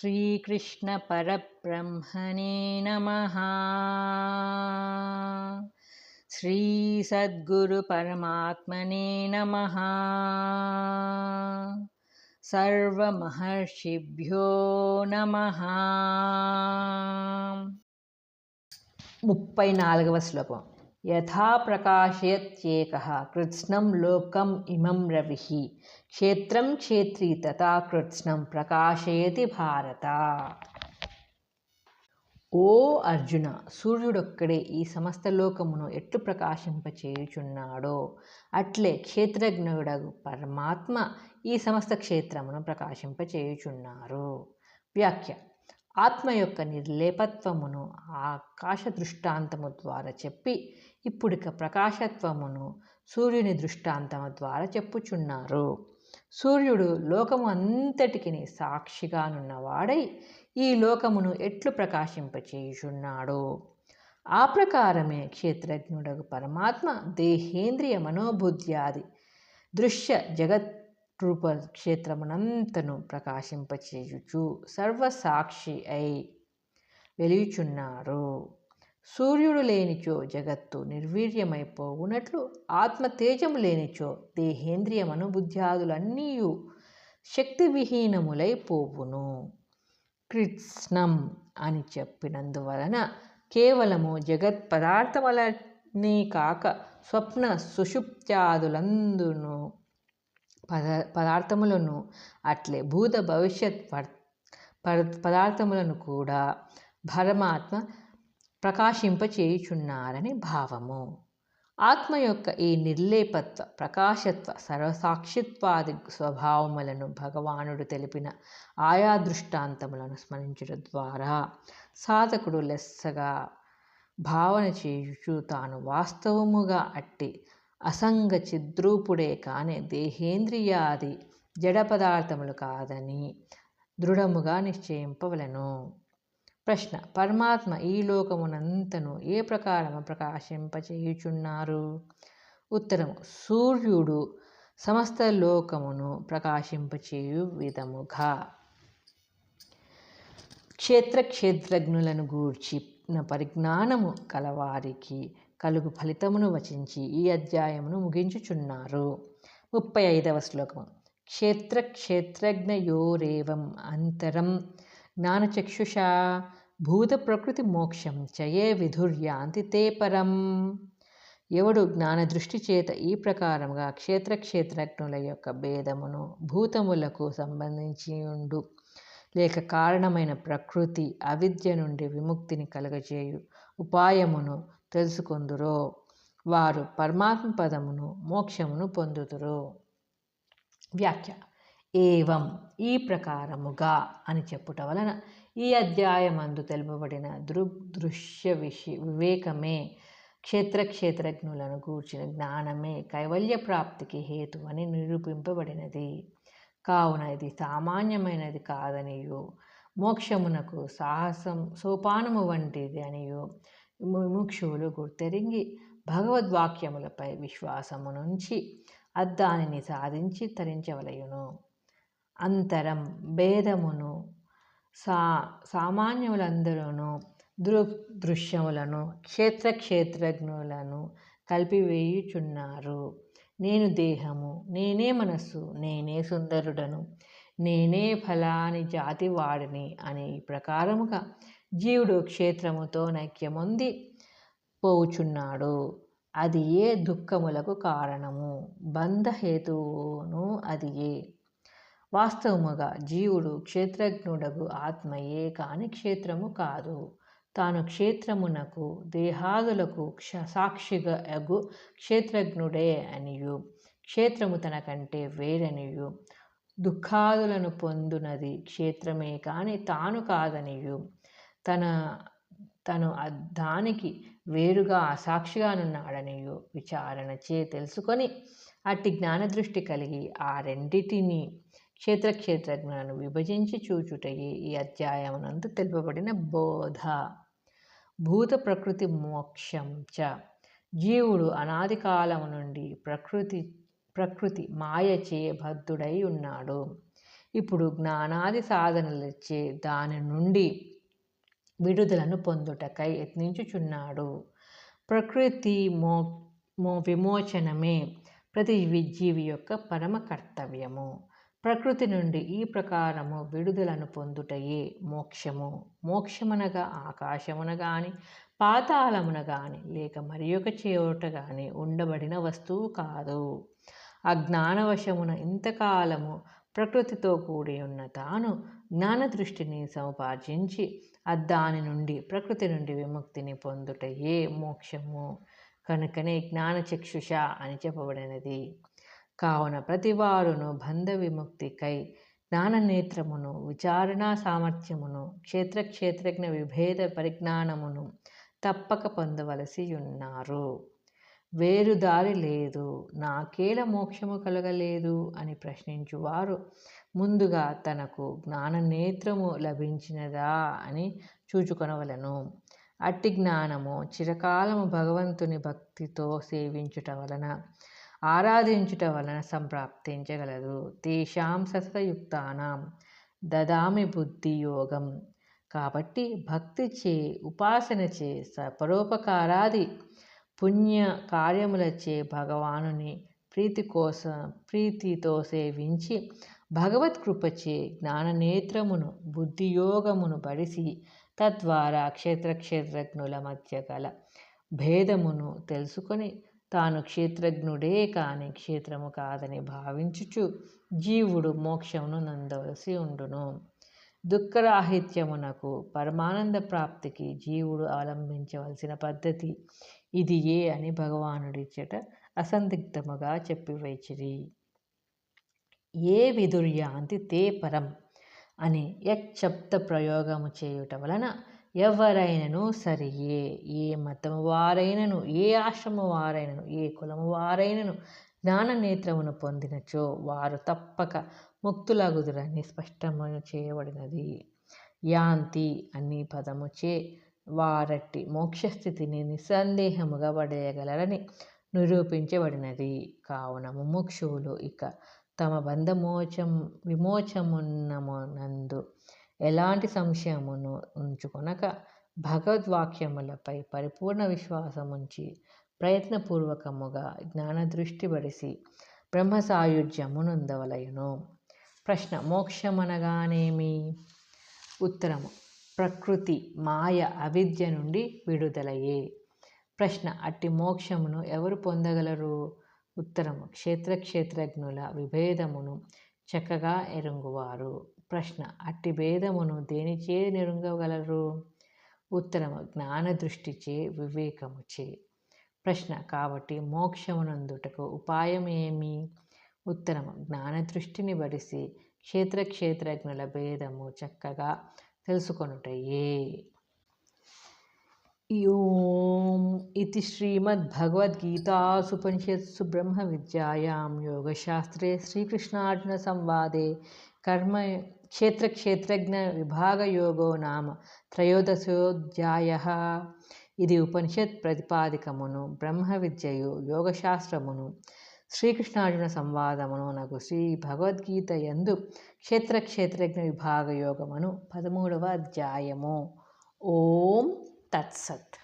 श्रीकृष्णपरब्रह्मणे नमः श्रीसद्गुरुपरमात्मने नमः सर्वमहर्षिभ्यो नमः ముప్పై నాలుగవ శ్లోకం యథా ప్రకాశయత్యేక కృత్స్నం లోకం ఇమం రవి క్షేత్రం క్షేత్రీ తథా కృత్స్నం ప్రకాశయతి భారత. ఓ అర్జున సూర్యుడొక్కడే ఈ సమస్త లోకమును ఎట్లు ప్రకాశింపచేయుచున్నాడో అట్లే క్షేత్రజ్ఞుడగు పరమాత్మ ఈ సమస్త క్షేత్రమును ప్రకాశింపచేయుచున్నారు. వ్యాఖ్య. ఆత్మ యొక్క నిర్లేపత్వమును ఆకాశ దృష్టాంతము ద్వారా చెప్పి ఇప్పుడిక ప్రకాశత్వమును సూర్యుని దృష్టాంతము ద్వారా చెప్పుచున్నారు. సూర్యుడు లోకము అంతటికి సాక్షిగానున్నవాడై ఈ లోకమును ఎట్లు ప్రకాశింపచేయుచున్నాడు? ఆ ప్రకారమే క్షేత్రజ్ఞుడగు పరమాత్మ దేహేంద్రియ మనోబుద్ధ్యాది దృశ్య జగత్ రూప క్షేత్రమునంతను ప్రకాశింపచేయుచు సర్వసాక్షి అయి వెలియుచున్నారు. సూర్యుడు లేనిచో జగత్తు నిర్వీర్యమైపోవునట్లు ఆత్మ తేజము లేనిచో దేహేంద్రియ మనుబుద్ధ్యాదులన్నీయు శక్తివిహీనములైపోవును కృత్స్నం అని చెప్పినందువలన కేవలము జగత్ పదార్థములనే కాక స్వప్న సుషుప్త్యాదులందును పద పదార్థములను అట్లే భూత భవిష్యత్ పదార్థములను కూడా పరమాత్మ ప్రకాశింపచేయుచున్నారని భావము. ఆత్మ యొక్క ఈ నిర్లేపత్వ ప్రకాశత్వ సర్వసాక్షిత్వాది స్వభావములను భగవానుడు తెలిపిన ఆయా దృష్టాంతములను స్మరించడం ద్వారా సాధకుడు లెస్సగా భావన చేయుచు తాను వాస్తవముగా అట్టి అసంగ చిద్రూపుడే కాని దేహేంద్రియాది జడ పదార్థములు కాదని దృఢముగా నిశ్చయింపవలను. ప్రశ్న పరమాత్మ ఈ లోకమునంతను ఏ ప్రకారము ప్రకాశింపచేయుచున్నారు? ఉత్తరము సూర్యుడు సమస్త లోకమును ప్రకాశింపచేయు విధముగా. క్షేత్ర క్షేత్రజ్ఞులను గూర్చి పరిజ్ఞానము కలవారికి కలుగు ఫలితమును వచించి ఈ అధ్యాయమును ముగించుచున్నారు. ముప్పై ఐదవ శ్లోకము క్షేత్ర క్షేత్రజ్ఞయోరేవం అంతరం జ్ఞానచక్షుషా భూత ప్రకృతి మోక్షం చయే విధుర్యాంతి తే పరం. ఎవడు జ్ఞానదృష్టి చేత ఈ ప్రకారంగా క్షేత్ర క్షేత్రజ్ఞుల యొక్క భేదమును భూతములకు సంబంధించి ఉండు లేక కారణమైన ప్రకృతి అవిద్య నుండి విముక్తిని కలుగజేయు ఉపాయమును తెలుసుకొందురో వారు పరమాత్మ పదమును మోక్షమును పొందుదురు. వ్యాఖ్య ఏవం ఈ ప్రకారముగా అని చెప్పుట వలన ఈ అధ్యాయమందు తెలుపబడిన దృగ్దృశ్య విషయ వివేకమే క్షేత్ర క్షేత్రజ్ఞులను కూర్చిన జ్ఞానమే కైవల్య ప్రాప్తికి హేతు అని నిరూపింపబడినది. కావున ఇది సామాన్యమైనది కాదనియు. మోక్షమునకు సాహసం సోపానము వంటిది అనియు. ముముక్షువులు గుర్తెరింగి భగవద్వాక్యములపై విశ్వాసము నుంచి అద్దానిని సాధించి తరించవలయును. అంతరం భేదమును సా సామాన్యులందరూ దృ దృశ్యములను క్షేత్ర క్షేత్రజ్ఞులను కలిపివేయుచున్నారు. నేను దేహము నేనే మనస్సు నేనే సుందరుడను నేనే ఫలాని జాతి వాడిని అనే ప్రకారముగా జీవుడు క్షేత్రముతో నైక్యమొంది పోవుచున్నాడు అది ఏ దుఃఖములకు కారణము? బంధహేతువును అది ఏ వాస్తవముగా జీవుడు క్షేత్రజ్ఞుడగు ఆత్మయే కాని క్షేత్రము కాదు. తాను క్షేత్రమునకు దేహాదులకు క్ష సాక్షిగా అగు క్షేత్రజ్ఞుడే అనియు. క్షేత్రము తనకంటే వేరనియు. దుఃఖాదులను పొందునది క్షేత్రమే కాని తాను కాదనియు. తన తను దానికి వేరుగా అసాక్షిగానున్నాడనియు విచారణచే తెలుసుకొని అట్టి జ్ఞానదృష్టి కలిగి ఆ రెండిటిని క్షేత్రక్షేత్రజ్ఞులను విభజించి చూచుటయే ఈ అధ్యాయమునందు తెలుపబడిన బోధ. భూత ప్రకృతి మోక్షం చ. జీవుడు అనాది కాలము నుండి ప్రకృతి ప్రకృతి మాయచే బద్ధుడై ఉన్నాడు. ఇప్పుడు జ్ఞానాది సాధనలచ్చే దాని నుండి విడుదలను పొందుటకై యత్నించుచున్నాడు. ప్రకృతి మో మో విమోచనమే ప్రతి జీవి యొక్క పరమ కర్తవ్యము. ప్రకృతి నుండి ఈ ప్రకారము విడుదలను పొందుటయే మోక్షము. మోక్షమనగా ఆకాశమున గాని పాతాళమున గాని లేక మరి ఒక చోట గాని ఉండబడిన వస్తువు కాదు. అజ్ఞానవశమున ఇంతకాలము ప్రకృతితో కూడి ఉన్న తాను జ్ఞాన దృష్టిని సముపార్జించి అద్దాని నుండి ప్రకృతి నుండి విముక్తిని పొందుటయే మోక్షము. కనుకనే జ్ఞానచక్షుష అని చెప్పబడినది. కావున ప్రతివారును బంధ విముక్తికై జ్ఞాననేత్రమును విచారణా సామర్థ్యమును క్షేత్రక్షేత్రజ్ఞ విభేద పరిజ్ఞానమును తప్పక పొందవలసి ఉన్నారు వేరు దారి లేదు నాకేల మోక్షము కలగలేదు అని ప్రశ్నించువారు ముందుగా తనకు జ్ఞాననేత్రము లభించినదా అని చూచుకొనవలను. అట్టి జ్ఞానము చిరకాలము భగవంతుని భక్తితో సేవించుట వలన ఆరాధించుట వలన సంప్రాప్తించగలదు. తేషాం సతతయుక్తానాం. దదామి బుద్ధి యోగం కాబట్టి భక్తి చే ఉపాసన చే పరోపకారాది పుణ్య కార్యములచే భగవానుని ప్రీతి కోసం ప్రీతితో సేవించి భగవత్ కృపచే జ్ఞాననేత్రమును బుద్ధియోగమును బడిసి తద్వారా క్షేత్రక్షేత్రజ్ఞుల మధ్య గల భేదమును తెలుసుకొని తాను క్షేత్రజ్ఞుడే కాని క్షేత్రము కాదని భావించుచు జీవుడు మోక్షమును నందవలసి ఉండును. దుఃఖరాహిత్యమునకు పరమానంద ప్రాప్తికి జీవుడు అవలంబించవలసిన పద్ధతి ఇది ఏ అని భగవానుడిచ్చట అసందిగ్ధముగా చెప్పివైచిరి ఏ విదుర్యాంతి తే పరం అని యక్షబ్ద ప్రయోగము చేయుట వలన ఎవరైనను సరియే ఏ మతము వారైనను ఏ ఆశ్రమం వారైనను ఏ కులము వారైనను జ్ఞాననేత్రమును పొందినచో వారు తప్పక ముక్తులగుదురని స్పష్టము చేయబడినది. యాంతి అని పదముచే వారట్టి మోక్షస్థితిని నిస్సందేహముగా పడేయగలరని నిరూపించబడినది. కావున ముముక్షువులు ఇక తమ బంధమోచం విమోచమున్నమునందు ఎలాంటి సంశయమును ఉంచుకొనక భగవద్వాక్యములపై పరిపూర్ణ విశ్వాసముంచి ప్రయత్నపూర్వకముగా జ్ఞానదృష్టి బడిసి బ్రహ్మ సాయుధ్యమునందవలయును ప్రశ్న మోక్షమనగానేమి? ఉత్తరము ప్రకృతి మాయ అవిద్య నుండి విడుదలయే. ప్రశ్న అట్టి మోక్షమును ఎవరు పొందగలరు? ఉత్తరము క్షేత్రక్షేత్రజ్ఞుల విభేదమును చక్కగా ఎరుంగువారు. ప్రశ్న. అట్టి భేదమును దేనిచే నిరుంగగలరు ఉత్తరము జ్ఞానదృష్టిచే వివేకముచే. ప్రశ్న. కాబట్టి మోక్షమునందుటకు ఉపాయం ఏమి ఉత్తరము జ్ఞానదృష్టిని బడిసి క్షేత్రక్షేత్రజ్ఞుల భేదము చక్కగా తెలుసుకొనుటయే. ఓం ఇది శ్రీమద్భగవద్గీతాసుపనిషత్సు బ్రహ్మ విద్యాయాం యోగశాస్త్రే శ్రీకృష్ణార్జున సంవాదే కర్మ క్షేత్రక్షేత్రజ్ఞ విభాగయోగో నామ త్రయోదశోధ్యాయ. ఇది ఉపనిషత్ ప్రతిపాదికమును బ్రహ్మ విద్యయు యోగశాస్త్రమును శ్రీకృష్ణార్జున సంవాదమును నగు శ్రీ భగవద్గీత యందు క్షేత్రక్షేత్రజ్ఞ క్షేత్రజ్ఞ విభాగయోగమును పదమూడవ అధ్యాయము. ఓం తత్సత్.